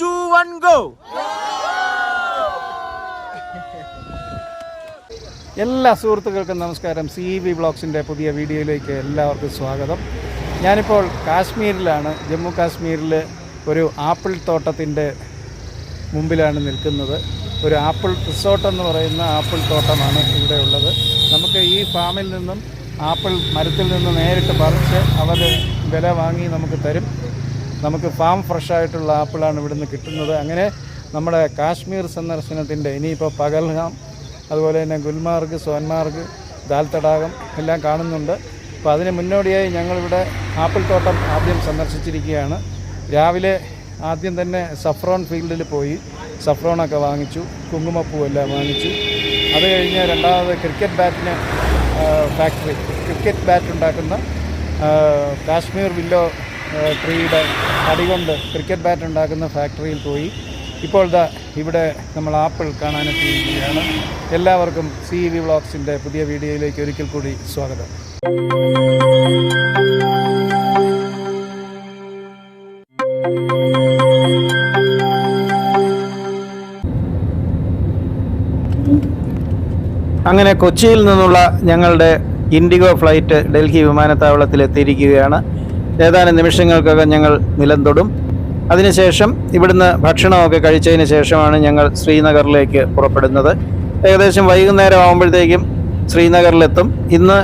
To one, go! എല്ലാ സുഹൃത്തുക്കൾക്കും നമസ്കാരം. സി വി ബ്ലോഗ്സിന്റെ പുതിയ വീഡിയോയിലേക്ക് എല്ലാവർക്കും സ്വാഗതം. ഞാനിപ്പോൾ കാശ്മീരിലാണ്. ജമ്മു കാശ്മീരിൽ ഒരു ആപ്പിൾ തോട്ടത്തിന്റെ മുമ്പിലാണ് നിൽക്കുന്നത്. ഒരു ആപ്പിൾ റിസോർട്ട് എന്ന് പറയുന്ന ആപ്പിൾ തോട്ടമാണ് ഇവിടെ ഉള്ളത്. നമുക്ക് ഈ ഫാമിൽ നിന്നും ആപ്പിൾ മരത്തിൽ നിന്ന് നേരിട്ട് പറിച്ച് അവർ വില വാങ്ങി നമുക്ക് തരും. നമുക്ക് ഫാം ഫ്രഷ് ആയിട്ടുള്ള ആപ്പിളാണ് ഇവിടുന്ന് കിട്ടുന്നത്. അങ്ങനെ നമ്മുടെ കാശ്മീർ സന്ദർശനത്തിന്റെ ഇനിയിപ്പോൾ പകൽഗാം അതുപോലെ തന്നെ ഗുൽമാർഗ് സോൻമാർഗ് ദാൽ തടാകം എല്ലാം കാണുന്നുണ്ട്. അപ്പോൾ അതിന് മുന്നോടിയായി ഞങ്ങളിവിടെ ആപ്പിൾ തോട്ടം ആദ്യം സന്ദർശിച്ചിരിക്കുകയാണ്. രാവിലെ ആദ്യം തന്നെ സഫ്രോൺ ഫീൽഡിൽ പോയി സഫ്രോണൊക്കെ വാങ്ങിച്ചു കുങ്കുമപ്പൂ എല്ലാം വാങ്ങിച്ചു. അത് കഴിഞ്ഞ് രണ്ടാമത് ക്രിക്കറ്റ് ബാറ്റിന് ഫാക്ടറി ക്രിക്കറ്റ് ബാറ്റ് ഉണ്ടാക്കുന്ന കാശ്മീർ വില്ലോ ട്രീയുടെ അടികൊണ്ട് ക്രിക്കറ്റ് ബാറ്റ് ഉണ്ടാക്കുന്ന ഫാക്ടറിയിൽ പോയി. ഇപ്പോൾ ഇതാ ഇവിടെ നമ്മൾ ആപ്പിൾ കാണാനെത്തിയിരിക്കുകയാണ്. എല്ലാവർക്കും സി വി വ്ളോഗ്സിന്റെ പുതിയ വീഡിയോയിലേക്ക് ഒരിക്കൽ കൂടി സ്വാഗതം. അങ്ങനെ കൊച്ചിയിൽ നിന്നുള്ള ഞങ്ങളുടെ ഇൻഡിഗോ ഫ്ലൈറ്റ് ഡൽഹി വിമാനത്താവളത്തിൽ എത്തിയിരിക്കുകയാണ് ഏതാനും നിമിഷങ്ങൾക്കകം ഞങ്ങൾ നിലം തൊടും അതിനുശേഷം ഇവിടുന്ന് ഭക്ഷണമൊക്കെ കഴിച്ചതിന് ശേഷമാണ് ഞങ്ങൾ ശ്രീനഗറിലേക്ക് പുറപ്പെടുന്നത്. ഏകദേശം വൈകുന്നേരം ആകുമ്പോഴത്തേക്കും ശ്രീനഗറിലെത്തും. ഇന്ന്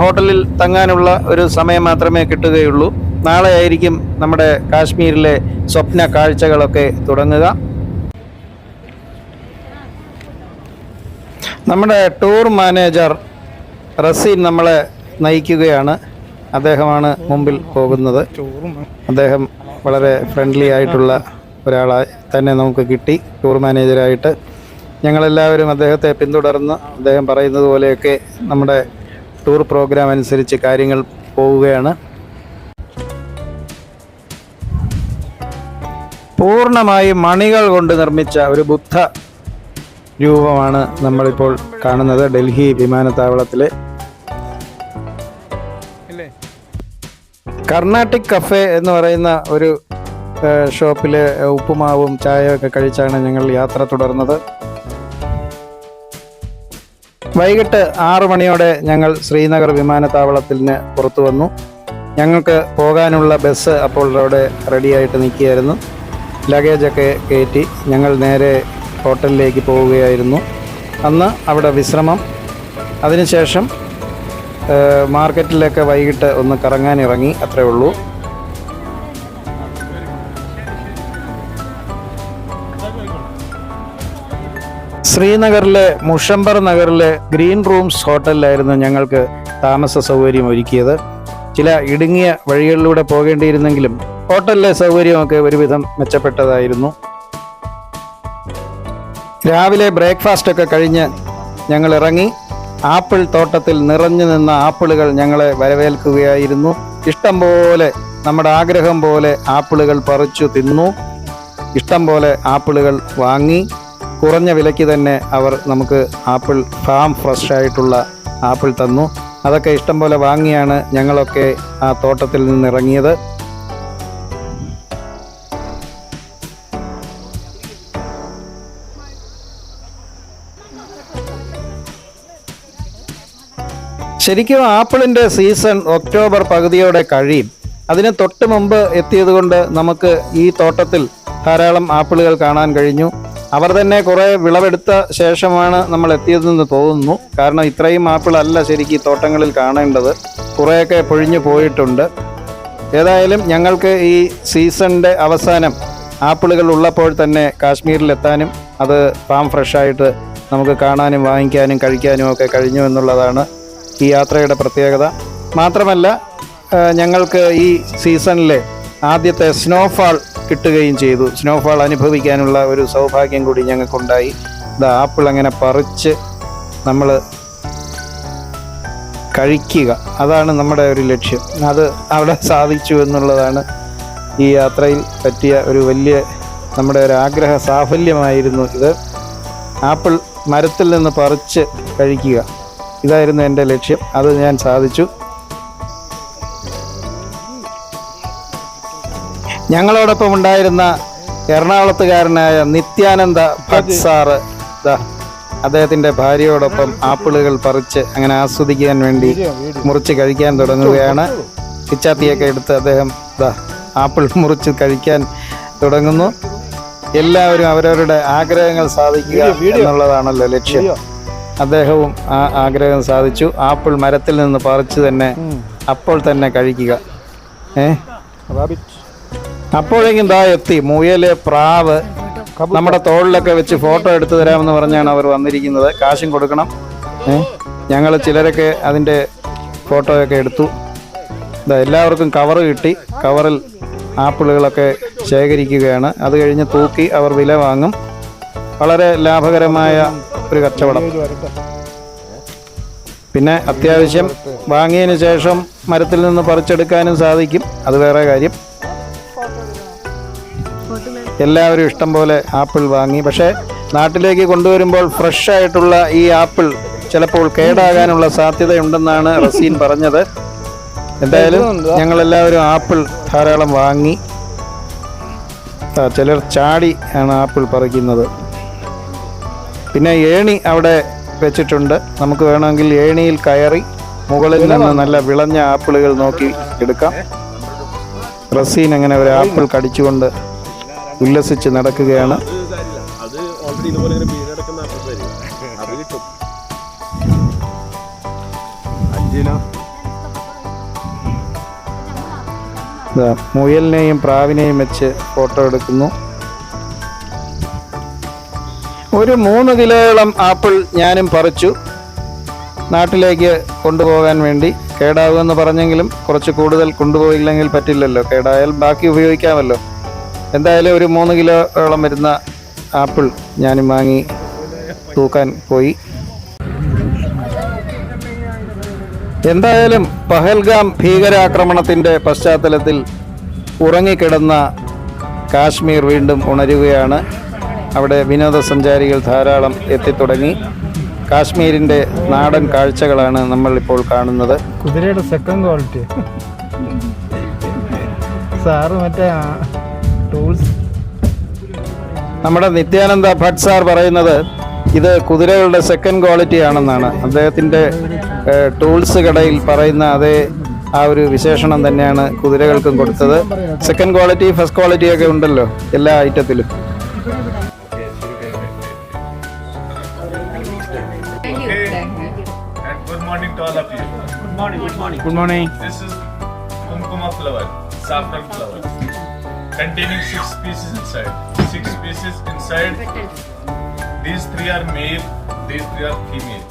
ഹോട്ടലിൽ തങ്ങാനുള്ള ഒരു സമയം മാത്രമേ കിട്ടുകയുള്ളൂ. നാളെ ആയിരിക്കും നമ്മുടെ കാശ്മീരിലെ സ്വപ്ന കാഴ്ചകളൊക്കെ തുടങ്ങുക. നമ്മുടെ ടൂർ മാനേജർ റസീൻ നമ്മളെ നയിക്കുകയാണ്. അദ്ദേഹമാണ് മുമ്പിൽ പോകുന്നത്. അദ്ദേഹം വളരെ ഫ്രണ്ട്ലി ആയിട്ടുള്ള ഒരാളായി തന്നെ നമുക്ക് കിട്ടി. ടൂർ മാനേജരായിട്ട് ഞങ്ങളെല്ലാവരും അദ്ദേഹത്തെ പിന്തുടർന്ന് അദ്ദേഹം പറയുന്നത് പോലെയൊക്കെ നമ്മുടെ ടൂർ പ്രോഗ്രാം അനുസരിച്ച് കാര്യങ്ങൾ പോവുകയാണ്. പൂർണമായി മണികൾ കൊണ്ട് നിർമ്മിച്ച ഒരു ബുദ്ധ രൂപമാണ് നമ്മളിപ്പോൾ കാണുന്നത്. ഡൽഹി വിമാനത്താവളത്തിലെ കർണാട്ടിക് കഫേ എന്ന് പറയുന്ന ഒരു ഷോപ്പിൽ ഉപ്പുമാവും ചായയൊക്കെ കഴിച്ചാണ് ഞങ്ങൾ യാത്ര തുടർന്നത്. വൈകിട്ട് ആറു മണിയോടെ ഞങ്ങൾ ശ്രീനഗർ വിമാനത്താവളത്തിന് പുറത്തു വന്നു. ഞങ്ങൾക്ക് പോകാനുള്ള ബസ് അപ്പോൾ അവിടെ റെഡിയായിട്ട് നിൽക്കുകയായിരുന്നു. ലഗേജൊക്കെ കയറ്റി ഞങ്ങൾ നേരെ ഹോട്ടലിലേക്ക് പോവുകയായിരുന്നു. അന്ന് അവിടെ വിശ്രമം. അതിനുശേഷം മാർക്കറ്റിലൊക്കെ വൈകിട്ട് ഒന്ന് കറങ്ങാൻ ഇറങ്ങി അത്രേ ഉള്ളൂ. ശ്രീനഗറിലെ മുഷംബർ നഗറിലെ ഗ്രീൻ റൂംസ് ഹോട്ടലിലായിരുന്നു ഞങ്ങൾക്ക് താമസ സൗകര്യം ഒരുക്കിയത്. ചില ഇടുങ്ങിയ വഴികളിലൂടെ പോകേണ്ടിയിരുന്നെങ്കിലും ഹോട്ടലിലെ സൗകര്യമൊക്കെ ഒരുവിധം മെച്ചപ്പെട്ടതായിരുന്നു. രാവിലെ ബ്രേക്ക്ഫാസ്റ്റ് ഒക്കെ കഴിഞ്ഞ് ഞങ്ങൾ ഇറങ്ങി. ആപ്പിൾ തോട്ടത്തിൽ നിറഞ്ഞു നിന്ന ആപ്പിളുകൾ ഞങ്ങളെ വരവേൽക്കുകയായിരുന്നു. ഇഷ്ടം പോലെ നമ്മുടെ ആഗ്രഹം പോലെ ആപ്പിളുകൾ പറിച്ചു തിന്നു. ഇഷ്ടം പോലെ ആപ്പിളുകൾ വാങ്ങി. കുറഞ്ഞ വിലയ്ക്ക് തന്നെ അവർ നമുക്ക് ആപ്പിൾ ഫാം ഫ്രഷ് ആയിട്ടുള്ള ആപ്പിൾ തന്നു. അതൊക്കെ ഇഷ്ടം പോലെ വാങ്ങിയാണ് ഞങ്ങളൊക്കെ ആ തോട്ടത്തിൽ നിന്ന് ശരിക്കും ആപ്പിളിന്റെ സീസൺ ഒക്ടോബർ പകുതിയോടെ കഴിയും. അതിന് തൊട്ട് മുമ്പ് എത്തിയതുകൊണ്ട് നമുക്ക് ഈ തോട്ടത്തിൽ ധാരാളം ആപ്പിളുകൾ കാണാൻ കഴിഞ്ഞു. അവർ തന്നെ കുറേ വിളവെടുത്ത ശേഷമാണ് നമ്മൾ എത്തിയതെന്ന് തോന്നുന്നു. കാരണം ഇത്രയും ആപ്പിളല്ല ശരിക്കും ഈ തോട്ടങ്ങളിൽ കാണേണ്ടത്. കുറേയൊക്കെ പൊഴിഞ്ഞു പോയിട്ടുണ്ട്. ഏതായാലും ഞങ്ങൾക്ക് ഈ സീസണിന്റെ അവസാനം ആപ്പിളുകൾ ഉള്ളപ്പോൾ തന്നെ കാശ്മീരിലെത്താനും അത് ഫാം ഫ്രഷായിട്ട് നമുക്ക് കാണാനും വാങ്ങിക്കാനും കഴിക്കാനും ഒക്കെ കഴിഞ്ഞു എന്നുള്ളതാണ് ഈ യാത്രയുടെ പ്രത്യേകത. മാത്രമല്ല ഞങ്ങൾക്ക് ഈ സീസണിലെ ആദ്യത്തെ സ്നോഫാൾ കിട്ടുകയും ചെയ്തു. സ്നോഫാൾ അനുഭവിക്കാനുള്ള ഒരു സൗഭാഗ്യം കൂടി ഞങ്ങൾക്കുണ്ടായി. ഇത് ആപ്പിൾ അങ്ങനെ പറിച്ച് നമ്മൾ കഴിക്കുക. അതാണ് നമ്മുടെ ഒരു ലക്ഷ്യം. അത് അവിടെ സാധിച്ചു എന്നുള്ളതാണ് ഈ യാത്രയിൽ പറ്റിയ ഒരു വലിയ നമ്മുടെ ഒരു ആഗ്രഹ സാഫല്യമായിരുന്നു ഇത്. ആപ്പിൾ മരത്തിൽ നിന്ന് പറിച്ച് കഴിക്കുക. ഇതായിരുന്നു എന്റെ ലക്ഷ്യം. അത് ഞാൻ സാധിച്ചു. ഞങ്ങളോടൊപ്പം ഉണ്ടായിരുന്ന എറണാകുളത്തുകാരനായ നിത്യാനന്ദ ഭട്ട് സാറ് അദ്ദേഹത്തിന്റെ അദ്ദേഹത്തിന്റെ ഭാര്യയോടൊപ്പം ആപ്പിളുകൾ പറിച്ച് അങ്ങനെ ആസ്വദിക്കാൻ വേണ്ടി മുറിച്ച് കഴിക്കാൻ തുടങ്ങുകയാണ്. പിച്ചാത്തിയൊക്കെ എടുത്ത് അദ്ദേഹം ദാ ആപ്പിൾ മുറിച്ച് കഴിക്കാൻ തുടങ്ങുന്നു. എല്ലാവരും അവരവരുടെ ആഗ്രഹങ്ങൾ സാധിക്കുക എന്നുള്ളതാണല്ലോ ലക്ഷ്യം. അദ്ദേഹവും ആ ആഗ്രഹം സാധിച്ചു. ആപ്പിൾ മരത്തിൽ നിന്ന് പറിച്ചു തന്നെ അപ്പോൾ തന്നെ കഴിക്കുക. ഏ? അപ്പോഴേക്കും ദാ എത്തി. മുയൽ പ്രാവ് നമ്മുടെ തോളിലൊക്കെ വെച്ച് ഫോട്ടോ എടുത്തു തരാമെന്ന് പറഞ്ഞാണ് അവർ വന്നിരിക്കുന്നത്. കാശും കൊടുക്കണം. ഞങ്ങൾ ചിലരൊക്കെ അതിന്റെ ഫോട്ടോയൊക്കെ എടുത്തു. എല്ലാവർക്കും കവർ കിട്ടി. കവറിൽ ആപ്പിളുകളൊക്കെ ശേഖരിക്കുകയാണ്. അത് കഴിഞ്ഞ് തൂക്കി അവർ വില വാങ്ങും. വളരെ ലാഭകരമായ ഒരു കച്ചവടം. പിന്നെ അത്യാവശ്യം വാങ്ങിയതിന് ശേഷം മരത്തിൽ നിന്ന് പറിച്ചെടുക്കാനും സാധിക്കും. അത് വേറെ കാര്യം. എല്ലാവരും ഇഷ്ടം പോലെ ആപ്പിൾ വാങ്ങി. പക്ഷേ നാട്ടിലേക്ക് കൊണ്ടുവരുമ്പോൾ ഫ്രഷ് ആയിട്ടുള്ള ഈ ആപ്പിൾ ചിലപ്പോൾ കേടാകാനുള്ള സാധ്യതയുണ്ടെന്നാണ് റസീൻ പറഞ്ഞത്. എന്തായാലും ഞങ്ങളെല്ലാവരും ആപ്പിൾ ധാരാളം വാങ്ങി. ചിലർ ചാടി ആണ് ആപ്പിൾ പറിക്കുന്നത്. പിന്നെ ഏണി അവിടെ വെച്ചിട്ടുണ്ട്. നമുക്ക് വേണമെങ്കിൽ ഏണിയിൽ കയറി മുകളിൽ നിന്ന് നല്ല വിളഞ്ഞ ആപ്പിളുകൾ നോക്കി എടുക്കാം. റസീൻ അങ്ങനെ ഒരു ആപ്പിൾ കടിച്ചുകൊണ്ട് ഉല്ലസിച്ച് നടക്കുകയാണ്. മുയലിനെയും പ്രാവിനെയും വെച്ച് ഫോട്ടോ എടുക്കുന്നു. ഒരു മൂന്ന് കിലോയോളം ആപ്പിൾ ഞാനും പറിച്ചു. നാട്ടിലേക്ക് കൊണ്ടുപോകാൻ വേണ്ടി. കേടാവുമെന്ന് പറഞ്ഞെങ്കിലും കുറച്ച് കൂടുതൽ കൊണ്ടുപോയില്ലെങ്കിൽ പറ്റില്ലല്ലോ. കേടായാൽ ബാക്കി ഉപയോഗിക്കാമല്ലോ. എന്തായാലും ഒരു മൂന്ന് കിലോയോളം വരുന്ന ആപ്പിൾ ഞാനും വാങ്ങി തൂക്കാൻ പോയി. എന്തായാലും പഹൽഗാം ഭീകരാക്രമണത്തിന്റെ പശ്ചാത്തലത്തിൽ ഉറങ്ങിക്കിടന്ന കാശ്മീർ വീണ്ടും ഉണരുകയാണ്. അവിടെ വിനോദസഞ്ചാരികൾ ധാരാളം എത്തിത്തുടങ്ങി. കാശ്മീരിന്റെ നാടൻ കാഴ്ചകളാണ് നമ്മൾ ഇപ്പോൾ കാണുന്നത്. കുതിരയുടെ സെക്കൻഡ് ക്വാളിറ്റി സാറ് മറ്റേ ടൂൾസ് നമ്മുടെ നിത്യാനന്ദ ഭട്ട് സാർ പറയുന്നത് ഇത് കുതിരകളുടെ സെക്കൻഡ് ക്വാളിറ്റി ആണെന്നാണ്. അദ്ദേഹത്തിന്റെ ടൂൾസ് കടയിൽ പറയുന്ന അതേ ആ ഒരു വിശേഷണം തന്നെയാണ് കുതിരകൾക്കും കൊടുത്തത്. സെക്കൻഡ് ക്വാളിറ്റി ഫസ്റ്റ് ക്വാളിറ്റി ഒക്കെ ഉണ്ടല്ലോ എല്ലാ ഐറ്റത്തിലും morning. Good morning. Good morning. This is kumkuma flower, saffron flower, containing six pieces inside. Six pieces inside. These three are male. These three are female.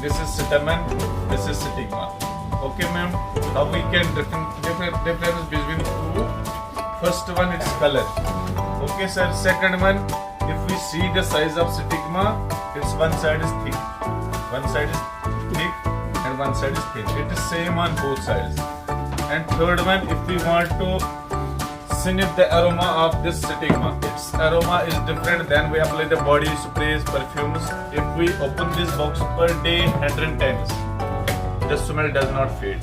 This is stamen. This is stigma. Okay, ma'am. Now we can different difference between two. First one is color. Okay, sir. Second one, if we see the size of stigma, its one side is thick, one side is one side is thin. It is same on both sides. And third one, if we want to sniff the aroma of this stigma, its aroma is different than we apply the body sprays, perfumes. If we open this box per day 100 times, the smell does not fade.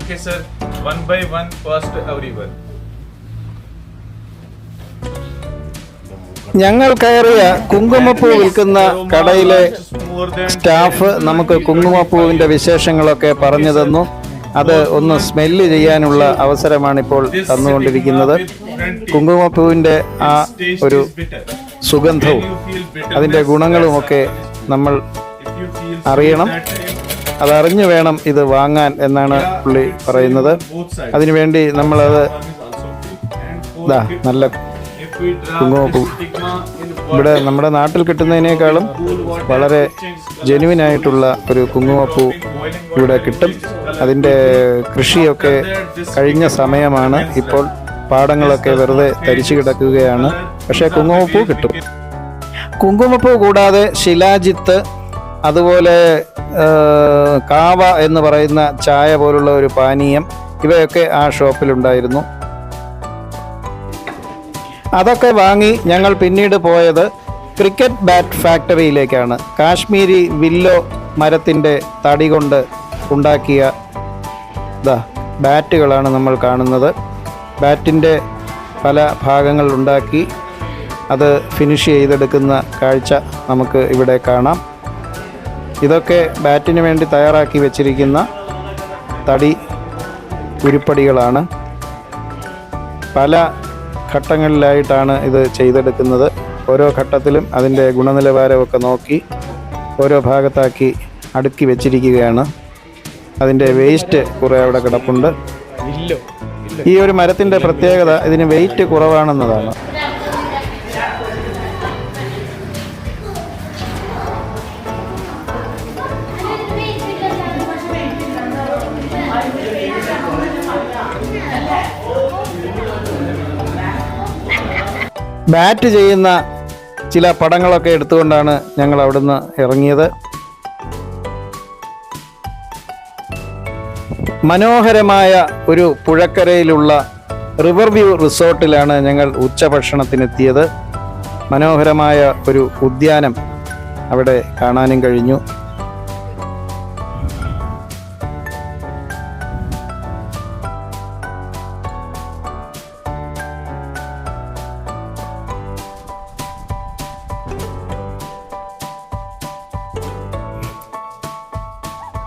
Okay, sir. One by one, pass to everyone. ഞങ്ങൾ കയറിയ കുങ്കുമപ്പൂ വിൽക്കുന്ന കടയിലെ staff നമുക്ക് കുങ്കുമപ്പൂവിന്റെ വിശേഷങ്ങളൊക്കെ പറഞ്ഞു തന്നു. അത് ഒന്ന് സ്മെല്ല് ചെയ്യാനുള്ള അവസരമാണിപ്പോൾ തന്നുകൊണ്ടിരിക്കുന്നത്. കുങ്കുമപ്പൂവിന്റെ ആ ഒരു സുഗന്ധവും അതിന്റെ ഗുണങ്ങളുമൊക്കെ നമ്മൾ അറിയണം. അതറിഞ്ഞു വേണം ഇത് വാങ്ങാൻ എന്നാണ് പുള്ളി പറയുന്നത്. അതിനുവേണ്ടി നമ്മളത് ഇതാ നല്ല കുങ്കുമപ്പൂ. ഇവിടെ നമ്മുടെ നാട്ടിൽ കിട്ടുന്നതിനേക്കാളും വളരെ ജെനുവിൻ ആയിട്ടുള്ള ഒരു കുങ്കുമപ്പൂ ഇവിടെ കിട്ടും. അതിന്റെ കൃഷിയൊക്കെ കഴിഞ്ഞ സമയമാണ്. ഇപ്പോൾ പാടങ്ങളൊക്കെ വെറുതെ തരിച്ചു കിടക്കുകയാണ്. പക്ഷേ കുങ്കുമപ്പൂ കിട്ടും. കുങ്കുമപ്പൂ കൂടാതെ ശിലാജിത്ത് അതുപോലെ കാവ എന്ന് പറയുന്ന ചായ പോലുള്ള ഒരു പാനീയം ഇവയൊക്കെ ആ ഷോപ്പിലുണ്ടായിരുന്നു. അതൊക്കെ വാങ്ങി ഞങ്ങൾ പിന്നീട് പോയത് ക്രിക്കറ്റ് ബാറ്റ് ഫാക്ടറിയിലേക്കാണ്. കാശ്മീരി വില്ലോ മരത്തിന്റെ തടി കൊണ്ട് ഉണ്ടാക്കിയ ബാറ്റുകളാണ് നമ്മൾ കാണുന്നത്. ബാറ്റിന്റെ പല ഭാഗങ്ങൾ ഉണ്ടാക്കി അത് ഫിനിഷ് ചെയ്തെടുക്കുന്ന കാഴ്ച നമുക്ക് ഇവിടെ കാണാം. ഇതൊക്കെ ബാറ്റിന് വേണ്ടി തയ്യാറാക്കി വെച്ചിരിക്കുന്ന തടി ഉരുപ്പടികളാണ്. പല ഘട്ടങ്ങളിലായിട്ടാണ് ഇത് ചെയ്തെടുക്കുന്നത്. ഓരോ ഘട്ടത്തിലും അതിന്റെ ഗുണനിലവാരമൊക്കെ നോക്കി ഓരോ ഭാഗത്താക്കി അടുക്കി വെച്ചിരിക്കുകയാണ്. അതിന്റെ വേസ്റ്റ് കുറേ അവിടെ കിടപ്പുണ്ട്. ഈ ഒരു മരത്തിന്റെ പ്രത്യേകത ഇതിന് വെയിറ്റ് കുറവാണെന്നതാണ്. ബാറ്റ് ചെയ്യുന്ന ചില പടങ്ങളൊക്കെ എടുത്തുകൊണ്ടാണ് ഞങ്ങൾ അവിടുന്ന് ഇറങ്ങിയത്. മനോഹരമായ ഒരു പുഴക്കരയിലുള്ള റിവർ വ്യൂ റിസോർട്ടിലാണ് ഞങ്ങൾ ഉച്ചഭക്ഷണത്തിനെത്തിയത്. മനോഹരമായ ഒരു ഉദ്യാനം അവിടെ കാണാനും കഴിഞ്ഞു.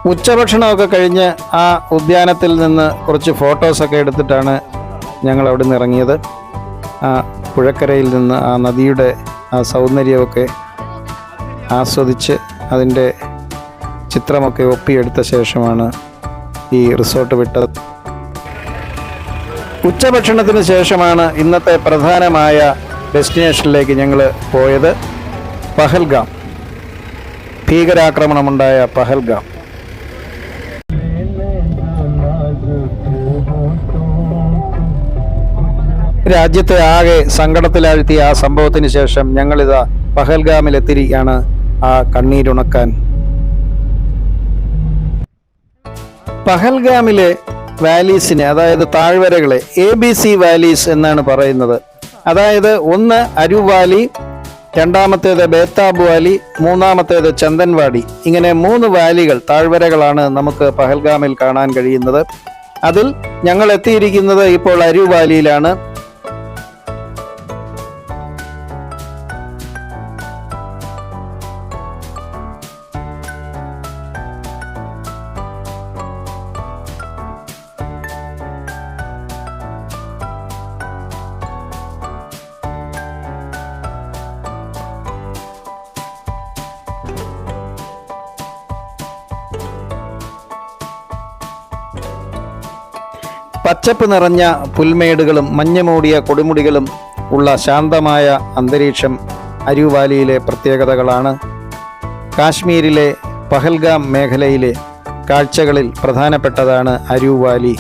ഉച്ചഭക്ഷണമൊക്കെ കഴിഞ്ഞ് ആ ഉദ്യാനത്തിൽ നിന്ന് കുറച്ച് ഫോട്ടോസൊക്കെ എടുത്തിട്ടാണ് ഞങ്ങൾ അവിടെ നിന്ന് ഇറങ്ങിയത്. ആ പുഴക്കരയിൽ നിന്ന് ആ നദിയുടെ ആ സൗന്ദര്യമൊക്കെ ആസ്വദിച്ച് അതിന്റെ ചിത്രമൊക്കെ ഒപ്പിയെടുത്ത ശേഷമാണ് ഈ റിസോർട്ട് വിട്ടത്. ഉച്ചഭക്ഷണത്തിന് ശേഷമാണ് ഇന്നത്തെ പ്രധാനമായ ഡെസ്റ്റിനേഷനിലേക്ക് ഞങ്ങൾ പോയത്. പഹൽഗാം. ഭീകരാക്രമണമുണ്ടായ പഹൽഗാം. രാജ്യത്തെ ആകെ സങ്കടത്തിലാഴ്ത്തിയ ആ സംഭവത്തിന് ശേഷം ഞങ്ങളിതാ പഹൽഗാമിലെത്തിരിക്കുകയാണ് ആ കണ്ണീരുണക്കാൻ. പഹൽഗാമിലെ വാലീസിനെ അതായത് താഴ്വരകളെ എ ബി സി വാലീസ് എന്നാണ് പറയുന്നത്. അതായത് ഒന്ന് അരു വാലി രണ്ടാമത്തേത് ബേത്താബ് വാലി മൂന്നാമത്തേത് ചന്ദൻവാടി. ഇങ്ങനെ മൂന്ന് വാലികൾ താഴ്വരകളാണ് നമുക്ക് പഹൽഗാമിൽ കാണാൻ കഴിയുന്നത്. അതിൽ ഞങ്ങൾ എത്തിയിരിക്കുന്നത് ഇപ്പോൾ അരു വാലിയിലാണ് പച്ചപ്പ് നിറഞ്ഞ പുൽമേടുകളും മഞ്ഞുമൂടിയ കൊടുമുടികളും ഉള്ള ശാന്തമായ അന്തരീക്ഷം അരുവാലിയിലെ പ്രത്യേകതകളാണ്. കാശ്മീരിലെ പഹൽഗാം മേഖലയിലെ കാഴ്ചകളിൽ പ്രധാനപ്പെട്ടതാണ് അരുവാലി.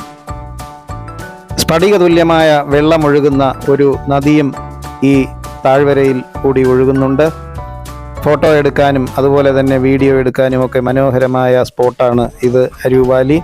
സ്ഫടികതുല്യമായ വെള്ളമൊഴുകുന്ന ഒരു നദിയും ഈ താഴ്വരയിൽ കൂടി ഒഴുകുന്നുണ്ട്. ഫോട്ടോ എടുക്കാനും അതുപോലെ തന്നെ വീഡിയോ എടുക്കാനും ഒക്കെ മനോഹരമായ സ്പോട്ടാണ് ഇത് അരുവാലി.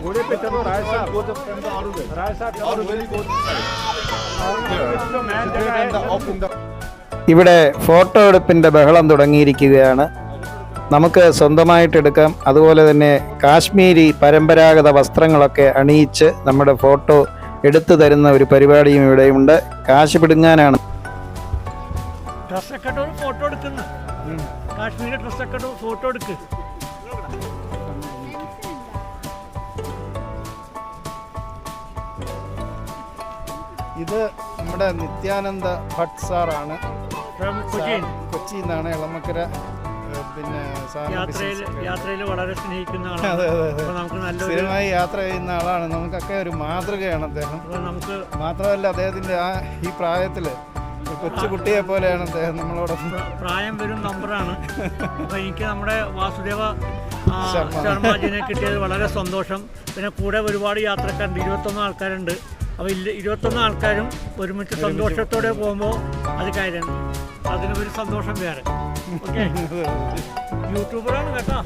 घोड़े पे चलो राय साहब राय साहब और वेरी गुड ഇവിടെ ഫോട്ടോ എടുപ്പിൻ്റെ ബഹളം തുടങ്ങിയിരിക്കുകയാണ് നമുക്ക് സ്വന്തമായിട്ട് എടുക്കാം അതുപോലെ തന്നെ കാശ്മീരി പരമ്പരാഗത വസ്ത്രങ്ങളൊക്കെ അണിയിച്ച് നമ്മുടെ ഫോട്ടോ എടുത്തു തരുന്ന ഒരു പരിപാടിയും ഇവിടെയുണ്ട് കാശ് പിടുങ്ങാനാണ് ഡ്രസ്സൊക്കെ ഇട്ട് ഒരു ഫോട്ടോ എടുക്കുന്നു കാശ്മീരി ഡ്രസ്സൊക്കെ ഫോട്ടോ എടുക്ക്. ഇത് നമ്മുടെ നിത്യാനന്ദ ഭട്ട് സാറാണ്. കൊച്ചി നിന്നാണ് ഇളമക്കര പിന്നെ യാത്രയിൽ വളരെ സ്നേഹിക്കുന്ന ആളാണ്. സ്ഥിരമായി യാത്ര ചെയ്യുന്ന ആളാണ്. നമുക്കൊക്കെ ഒരു മാതൃകയാണ് അദ്ദേഹം. നമുക്ക് മാത്രമല്ല അദ്ദേഹത്തിന്റെ ആ ഈ പ്രായത്തിൽ ഒരു കൊച്ചു കുട്ടിയെ പോലെയാണ് അദ്ദേഹം നമ്മളോട്. പ്രായം വരും നമ്പറാണ്. അപ്പോൾ എനിക്ക് നമ്മുടെ വാസുദേവ ശർമ്മജിനെ കിട്ടിയത് വളരെ സന്തോഷം. പിന്നെ കൂടെ ഒരുപാട് യാത്രക്കാരുണ്ട്. ഇരുപത്തൊന്ന് ആൾക്കാരുണ്ട്. അപ്പോൾ ഇരുപത്തൊന്ന് ആൾക്കാരും ഒരുമിച്ച് സന്തോഷത്തോടെ പോകുമ്പോൾ അത് കാര്യം. അതിന് ഒരു സന്തോഷം വേറെ. ഓക്കെ? യൂട്യൂബറാണ് കേട്ടോ.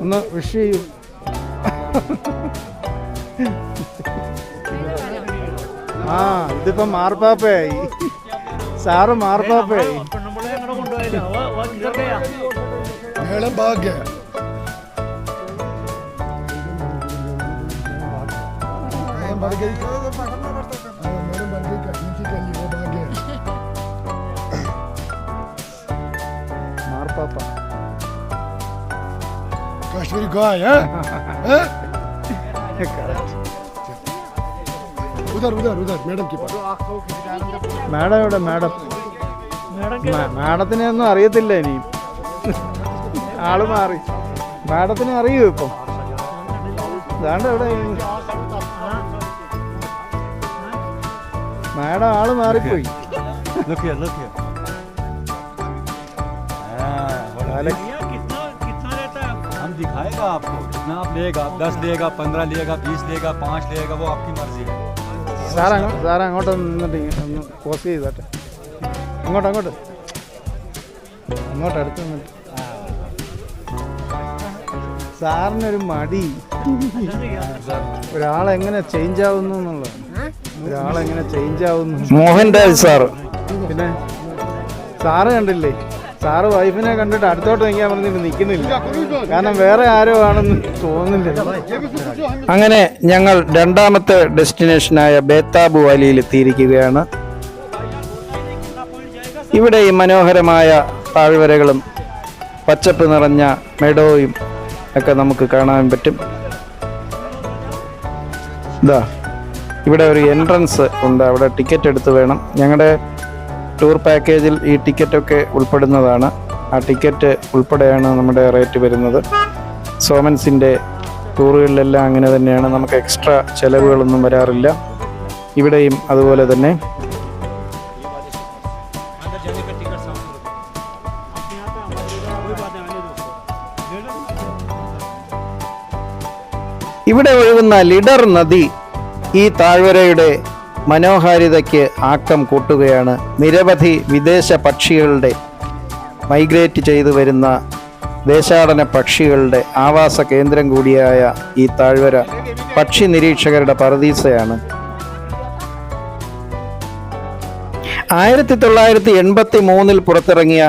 ഒന്ന് വിഷ് ചെയ്യും ആ ഇതിപ്പോ മാർപ്പാപ്പയായി സാറ് മാർപ്പാപ്പയായി മേളം ഭാഗ്യ. Gosto de vergonha, hã? hã? Correct. ഉദർ ഉദർ ഉദർ മാഡം മാഡം എവിടെ? മാഡം മാഡത്തിനെ ഒന്നും അറിയത്തില്ല ഇനി. ആൾ മാറി. മാഡത്തിനെ അറിയൂ ഇപ്പം? ഇതാണ്ട് എവിടെ? മാഡം ആൾ മാറിപ്പോയി. നോക്കിയാ നോക്കിയാ. आपको कितना आप लेगा दस लेगा पंद्रह लेगा बीस लेगा पाँच लेगा वो आपकी मर्जी है സാർ അങ്ങോട്ട് സാർ അങ്ങോട്ട് നിന്നിട്ട് ഇങ്ങ- ഒന്ന് പോസ്റ്റ് ചെയ്തോട്ടെ അങ്ങോട്ട് അങ്ങോട്ട് അങ്ങോട്ട് അടുത്ത് നിന്നിട്ട് സാറിനൊരു മടി ഒരാളെങ്ങനെ ചേഞ്ച് ആവുന്നു എന്നുള്ളതാണ് ഒരാളെങ്ങനെ ചേഞ്ച് ആവുന്നു മോഹൻദാസ് സാറ് പിന്നെ സാറ് കണ്ടില്ലേ സാറ് വൈഫിനെ കണ്ടിട്ട് അടുത്തോട്ട് നിൽക്കാൻ പറഞ്ഞിട്ട് നിൽക്കുന്നില്ല കാരണം വേറെ ആരോ ആണെന്ന് തോന്നുന്നില്ല. അങ്ങനെ ഞങ്ങൾ രണ്ടാമത്തെ ഡെസ്റ്റിനേഷനായ ബേത്താബു വാലിയിൽ എത്തിയിരിക്കുകയാണ്. ഇവിടെ ഈ മനോഹരമായ താഴ്വരകളും പച്ചപ്പ് നിറഞ്ഞ മെഡോയും ഒക്കെ നമുക്ക് കാണാൻ പറ്റും. ഇതാ ഇവിടെ ഒരു എൻട്രൻസ് ഉണ്ട്. അവിടെ ടിക്കറ്റ് എടുത്ത് വേണം. ഞങ്ങളുടെ ടൂർ പാക്കേജിൽ ഈ ടിക്കറ്റൊക്കെ ഉൾപ്പെടുന്നതാണ്. ആ ടിക്കറ്റ് ഉൾപ്പെടെയാണ് നമ്മുടെ റേറ്റ് വരുന്നത്. സോമൻസിന്റെ ടൂറുകളിലെല്ലാം അങ്ങനെ തന്നെയാണ്. നമുക്ക് എക്സ്ട്രാ ചിലവുകളൊന്നും വരാറില്ല. ഇവിടെയും അതുപോലെ തന്നെ. ഇവിടെ ഒഴുകുന്ന ലിഡർ നദി ഈ താഴ്വരയുടെ മനോഹാരിതയ്ക്ക് ആക്കം കൂട്ടുകയാണ് നിരവധി വിദേശ പക്ഷികളുടെ മൈഗ്രേറ്റ് ചെയ്തു വരുന്ന ദേശാടന പക്ഷികളുടെ ആവാസ കേന്ദ്രം കൂടിയായ ഈ താഴ്വര പക്ഷി നിരീക്ഷകരുടെ പറദീസയാണ് ആയിരത്തി തൊള്ളായിരത്തി എൺപത്തി മൂന്നിൽ പുറത്തിറങ്ങിയ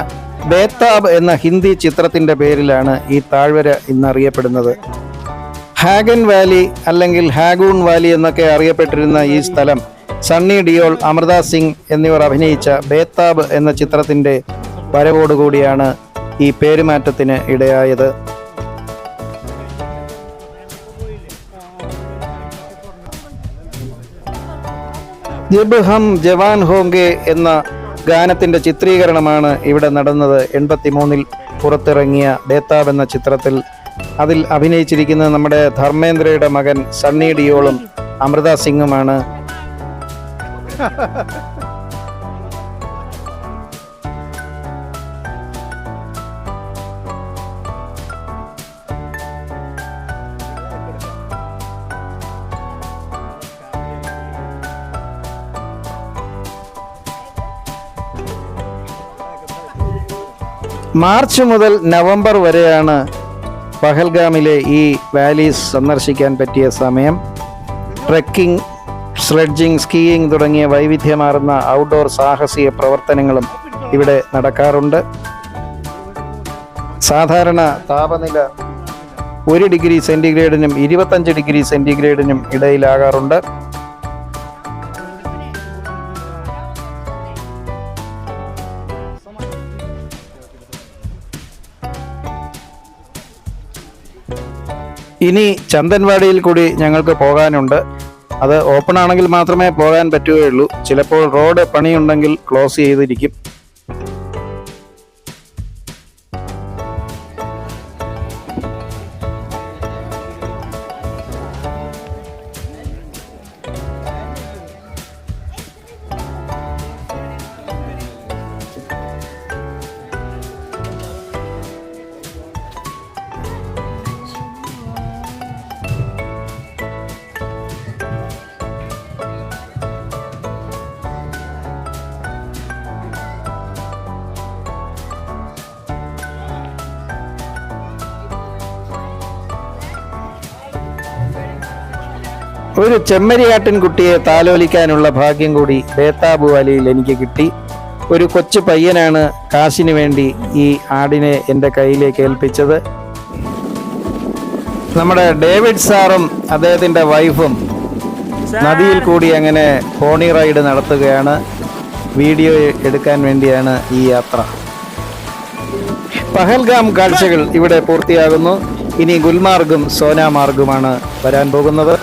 ബേത്താബ് എന്ന ഹിന്ദി ചിത്രത്തിന്റെ പേരിലാണ് ഈ താഴ്വര ഇന്നറിയപ്പെടുന്നത്. ഹാഗൻ വാലി അല്ലെങ്കിൽ ഹാഗൂൺ വാലി എന്നൊക്കെ അറിയപ്പെട്ടിരുന്ന ഈ സ്ഥലം സണ്ണി ഡിയോൾ അമൃത സിംഗ് എന്നിവർ അഭിനയിച്ച ബേത്താബ് എന്ന ചിത്രത്തിന്റെ വരവോടുകൂടിയാണ് ഈ പേരുമാറ്റത്തിന് ഇടയായത്. ജബ് ഹം ജവാൻ ഹോങ്കെ എന്ന ഗാനത്തിന്റെ ചിത്രീകരണമാണ് ഇവിടെ നടന്നത്. എൺപത്തി മൂന്നിൽ പുറത്തിറങ്ങിയ ബേത്താബ് എന്ന ചിത്രത്തിൽ അതിൽ അഭിനയിച്ചിരിക്കുന്നത് നമ്മുടെ ധർമ്മേന്ദ്രയുടെ മകൻ സണ്ണി ഡിയോളും അമൃത സിംഗുമാണ്. മാർച്ച് മുതൽ നവംബർ വരെയാണ് പഹൽഗാമിലെ ഈ വാലീസ് സന്ദർശിക്കാൻ പറ്റിയ സമയം. ട്രെക്കിംഗ് സ്ലെഡ്ജിംഗ് സ്കീയിങ് തുടങ്ങിയ വൈവിധ്യമാർന്ന ഔട്ട്ഡോർ സാഹസിക പ്രവർത്തനങ്ങളും ഇവിടെ നടക്കാറുണ്ട്. സാധാരണ താപനില ഒരു ഡിഗ്രി സെന്റിഗ്രേഡിനും ഇരുപത്തഞ്ച് ഡിഗ്രി സെന്റിഗ്രേഡിനും ഇടയിലാകാറുണ്ട്. ഇനി ചന്ദൻവാടിയിൽ കൂടി ഞങ്ങൾക്ക് പോകാനുണ്ട്. അത് ഓപ്പൺ ആണെങ്കിൽ മാത്രമേ പോകാൻ പറ്റുകയുള്ളൂ. ചിലപ്പോൾ റോഡ് പണിയുണ്ടെങ്കിൽ ക്ലോസ് ചെയ്തിരിക്കും. ഒരു ചെമ്മരിയാട്ടിൻ കുട്ടിയെ താലോലിക്കാനുള്ള ഭാഗ്യം കൂടി ബേത്താബു വാലിയിൽ എനിക്ക് കിട്ടി. ഒരു കൊച്ചു പയ്യനാണ് കാശിനു വേണ്ടി ഈ ആടിനെ എന്റെ കയ്യിലേക്ക് ഏൽപ്പിച്ചത്. നമ്മുടെ ഡേവിഡ് സാറും അദ്ദേഹത്തിന്റെ വൈഫും നദിയിൽ കൂടി അങ്ങനെ പോണി റൈഡ് നടത്തുകയാണ്. വീഡിയോ എടുക്കാൻ വേണ്ടിയാണ് ഈ യാത്ര. പഹൽഗാം കാഴ്ചകൾ ഇവിടെ പൂർത്തിയാകുന്നു. ഇനി ഗുൽമാർഗും സോനാമാർഗുമാണ് വരാൻ പോകുന്നത്.